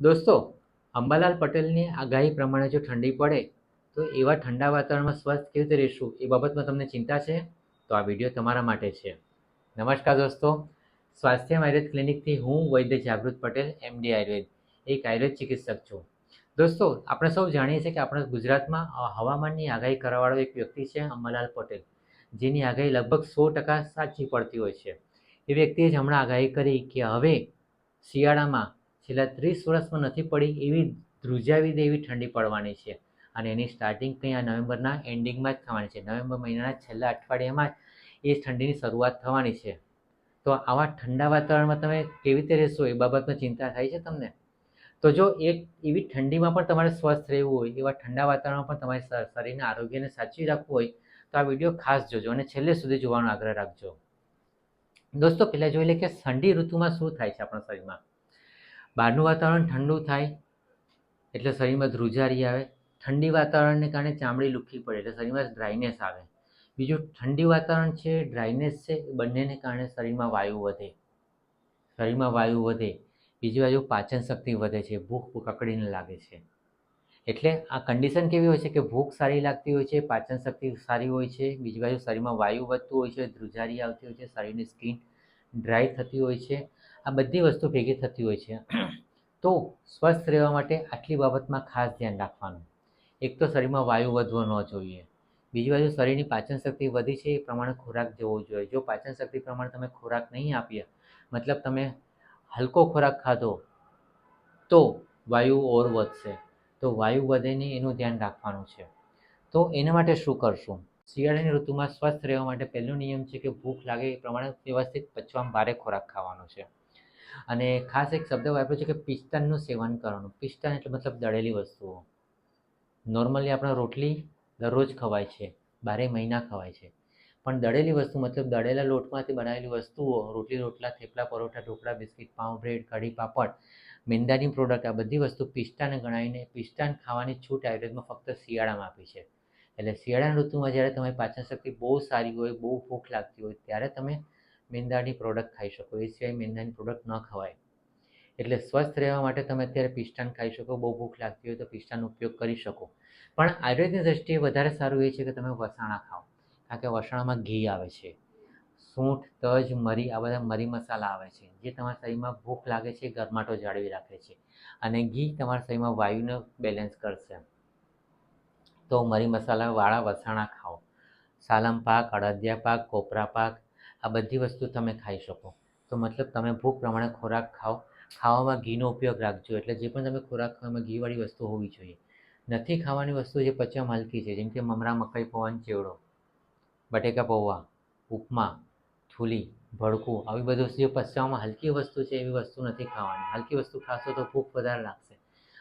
દોસ્તો, અંબાલાલ પટેલની આગાહી પ્રમાણે જો ઠંડી પડે, તો એવા ઠંડા વાતાવરણમાં સ્વસ્થ કેવી રીતે રહેશું એ બાબતમાં તમને ચિંતા છે? તો આ વીડિયો તમારા માટે છે. નમસ્કાર દોસ્તો, સ્વાસ્થ્ય આયુર્વેદ ક્લિનિકથી હું વૈદ્ય જાગૃત પટેલ એમડી આયુર્વેદ, એક આયુર્વેદ ચિકિત્સક છું. દોસ્તો, આપણે સૌ જાણીએ છીએ કે આપણા ગુજરાતમાં હવામાનની આગાહી કરવાવાળો એક વ્યક્તિ છે, અંબાલાલ પટેલ, જેની આગાહી લગભગ સો ટકા સાચી પડતી હોય છે. એ વ્યક્તિએ જ હમણાં આગાહી કરી કે હવે શિયાળામાં છેલ્લા ત્રીસ વર્ષમાં નથી પડી એવી ધ્રુજાવી દે એવી ઠંડી પડવાની છે. અને એની સ્ટાર્ટિંગ કંઈ આ નવેમ્બરના એન્ડિંગમાં જ થવાની છે. નવેમ્બર મહિનાના છેલ્લા અઠવાડિયામાં જ એ ઠંડીની શરૂઆત થવાની છે. તો આવા ઠંડા વાતાવરણમાં તમે કેવી રીતે રહેશો એ બાબતમાં ચિંતા થાય છે તમને? તો જો એક એવી ઠંડીમાં પણ તમારે સ્વસ્થ રહેવું હોય, એવા ઠંડા વાતાવરણમાં પણ તમારે શરીરના આરોગ્યને સાચવી રાખવું હોય, તો આ વીડિયો ખાસ જોજો અને છેલ્લે સુધી જોવાનો આગ્રહ રાખજો. દોસ્તો, પહેલાં જોઈ લે કે ઠંડી ઋતુમાં શું થાય છે આપણા શરીરમાં? બહારનું વાતાવરણ ઠંડુ થાય, એટલે શરીરમાં ધ્રુજારી આવે. ઠંડી વાતાવરણને કારણે ચામડી લુખી પડે, એટલે શરીરમાં ડ્રાયનેસ આવે. બીજું, ઠંડી વાતાવરણ છે ડ્રાયનેસ છે બંનેને કારણે શરીરમાં વાયુ વધે. શરીરમાં વાયુ વધે. બીજી બાજુ પાચન શક્તિ વધે છે, ભૂખ કકડીને લાગે છે. એટલે આ કન્ડિશન કેવી હોય છે કે ભૂખ સારી લાગતી હોય છે, પાચન શક્તિ સારી હોય છે, બીજી બાજુ શરીરમાં વાયુ વધતું હોય છે, ધ્રુજારી આવતી હોય છે, શરીરની સ્કિન ડ્રાય થતી હોય છે. આ બધી વસ્તુ ભેગી થતી હોય છે. તો સ્વસ્થ રહેવા માટે આટલી બાબતમાં ખાસ ધ્યાન રાખવાનું. એક તો શરીરમાં વાયુ વધવો ન જોઈએ. બીજી બાજુ શરીરની પાચન શક્તિ વધી છે એ પ્રમાણે ખોરાક જવો જોઈએ. જો પાચન શક્તિ પ્રમાણે તમે ખોરાક નહીં આપ્યા, મતલબ તમે હલકો ખોરાક ખાધો, તો વાયુ ઓર વધશે. તો વાયુ વધે નહીં એનું ધ્યાન રાખવાનું છે. તો એના માટે શું કરશું? શિયાળાની ઋતુમાં સ્વસ્થ રહેવા માટે પહેલો નિયમ છે કે ભૂખ લાગે એ પ્રમાણે વ્યવસ્થિત પચવામાં ભારે ખોરાક ખાવાનો છે. અને ખાસ એક શબ્દ વાપર્યો છે કે પિસ્તાનનું સેવન કરવાનું. પિસ્તાન એટલે મતલબ દળેલી વસ્તુઓ. નોર્મલી આપણે રોટલી દરરોજ ખવાય છે, બારે મહિના ખવાય છે. પણ દળેલી વસ્તુ મતલબ દળેલા લોટમાંથી બનાવેલી વસ્તુઓ, રોટલી, રોટલા, થેપલા, પરોઠા, ઢોકળા, બિસ્કિટ, પાઉં, બ્રેડ, કઢી, પાપડ, મેંદાની પ્રોડક્ટ આ બધી વસ્તુ પિસ્તાને ગણાવીને પિસ્તાન ખાવાની છૂટ આયુર્વેદમાં ફક્ત શિયાળામાં આપી છે. એટલે શિયાળાની ઋતુમાં જ્યારે તમારી પાચન શક્તિ બહુ સારી હોય, બહુ ભૂખ લાગતી હોય, ત્યારે તમે મેંદાની પ્રોડક્ટ ખાઈ શકો એ સિવાય મેંદાની પ્રોડક્ટ ન ખવાય. એટલે સ્વસ્થ રહેવા માટે તમે અત્યારે પિસ્ટાન ખાઈ શકો, બહુ ભૂખ લાગતી હોય તો પિસ્ટાનો ઉપયોગ કરી શકો. પણ આયુર્વેદની દ્રષ્ટિએ વધારે સારું એ છે કે તમે વસાણા ખાઓ, કારણ કે વસાણામાં ઘી આવે છે. સૂંઠ, તજ, મરી, આ બધા મરી મસાલા આવે છે, જે તમારા શરીરમાં ભૂખ લાગે છે ગરમાટો જાળવી રાખે છે. અને ઘી તમારા શરીરમાં વાયુને બેલેન્સ કરશે. તો મરી મસાલાવાળા વસાણા ખાઓ. સાલમ પાક, અડદિયા પાક, કોપરા પાક, આ બધી વસ્તુ તમે ખાઈ શકો. તો મતલબ તમે ભૂખ પ્રમાણે ખોરાક ખાઓ. ખાવામાં ઘીનો ઉપયોગ રાખજો, એટલે જે પણ તમે ખોરાક ખાઓ એમાં ઘીવાળી વસ્તુ હોવી જોઈએ. નથી ખાવાની વસ્તુ જે પચવા હલકી છે, જેમ કે મમરા, મકાઈ, પવન, ચેવડો, બટેકા પૌવા, ઉપમા, થૂલી, ભડકું, આવી બધી વસ્તુ જે પચવામાં હલકી વસ્તુ છે, એવી વસ્તુ નથી ખાવાની. હલકી વસ્તુ ખાશો તો ભૂખ વધારે લાગશે.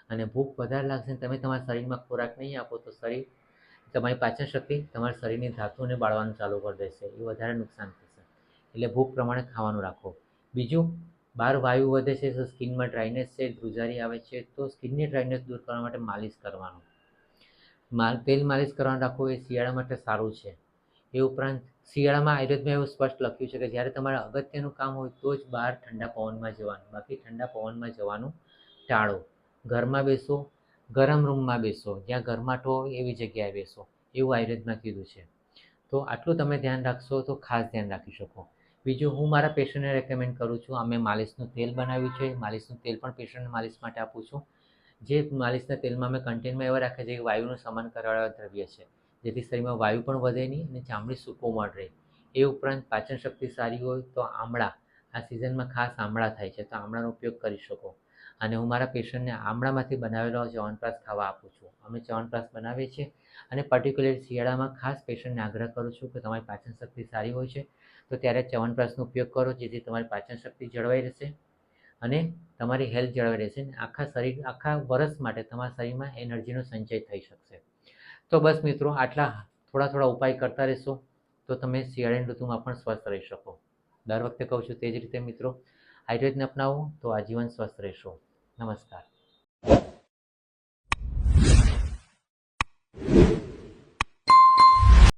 અને ભૂખ વધારે લાગશે તમે તમારા શરીરમાં ખોરાક નહીં આપો તો શરીર, તમારી પાચન શક્તિ તમારા શરીરની ધાતુને બાળવાનું ચાલુ કરી દેશે, એ વધારે નુકસાન થશે. એટલે ભૂખ પ્રમાણે ખાવાનું રાખો. બીજું, બહાર વાયુ વધે છે તો સ્કિનમાં ડ્રાયનેસ છે, ધ્રુજારી આવે છે તો સ્કિનની ડ્રાયનેસ દૂર કરવા માટે માલિશ કરવાનું. માલ, તેલ માલિશ કરવાનું રાખવું એ શિયાળા માટે સારું છે. એ ઉપરાંત, શિયાળામાં આયુર્વેદમાં એવું સ્પષ્ટ લખ્યું છે કે જ્યારે તમારે અગત્યનું કામ હોય તો જ બહાર ઠંડા પવનમાં જવાનું, બાકી ઠંડા પવનમાં જવાનું ટાળો. ઘરમાં બેસો, ગરમ રૂમમાં બેસો, જ્યાં ગરમાટો હોય એવી જગ્યાએ બેસો, એવું આયુર્વેદમાં કીધું છે. તો આટલું તમે ધ્યાન રાખશો તો ખાસ ધ્યાન રાખી શકો. બીજું, હું મારા પેશન્ટને રેકમેન્ડ કરું છું. અમે માલિશનું તેલ બનાવ્યું છે. માલિશનું તેલ પણ પેશન્ટને માલિશ માટે આપું છું. જે માલિશના તેલમાં અમે કન્ટેનમાં એવા રાખે છે કે વાયુનું સમાન કરવાવાળા દ્રવ્ય છે. જેથી શરીરમાં વાયુ પણ વધે નહીં અને ચામડી સુકોમળ રહે. એ ઉપરાંત પાચન શક્તિ સારી હોય તો આમળા. આ સિઝનમાં ખાસ આમળા થાય છે. તો આમળાનો ઉપયોગ કરી શકો. અને હું મારા પેશન્ટને આમળામાંથી બનાવેલો ચ્યવનપ્રાશ ખાવા આપું છું. અમે ચ્યવનપ્રાશ બનાવીએ છીએ અને પર્ટિક્યુલર શિયાળામાં ખાસ પેશન્ટને આગ્રહ કરું છું કે તમારી પાચન શક્તિ સારી હોય છે, તો ત્યારે ચ્યવનપ્રાશનો ઉપયોગ કરો, જેથી તમારી પાચન શક્તિ જળવાઈ રહેશે અને તમારી હેલ્થ જળવાઈ રહેશે આખા શરીર, આખા વર્ષ માટે તમારા શરીરમાં એનર્જીનો સંચય થઈ શકશે. તો બસ મિત્રો, આટલા થોડા થોડા ઉપાય કરતા રહેશો, તો તમે શિયાળાની ઋતુમાં પણ સ્વસ્થ રહી શકો. દર વખતે કહું છું તે જ રીતે મિત્રો, આયુર્વેદને અપનાવો, તો આજીવન સ્વસ્થ રહેશો. નમસ્કાર.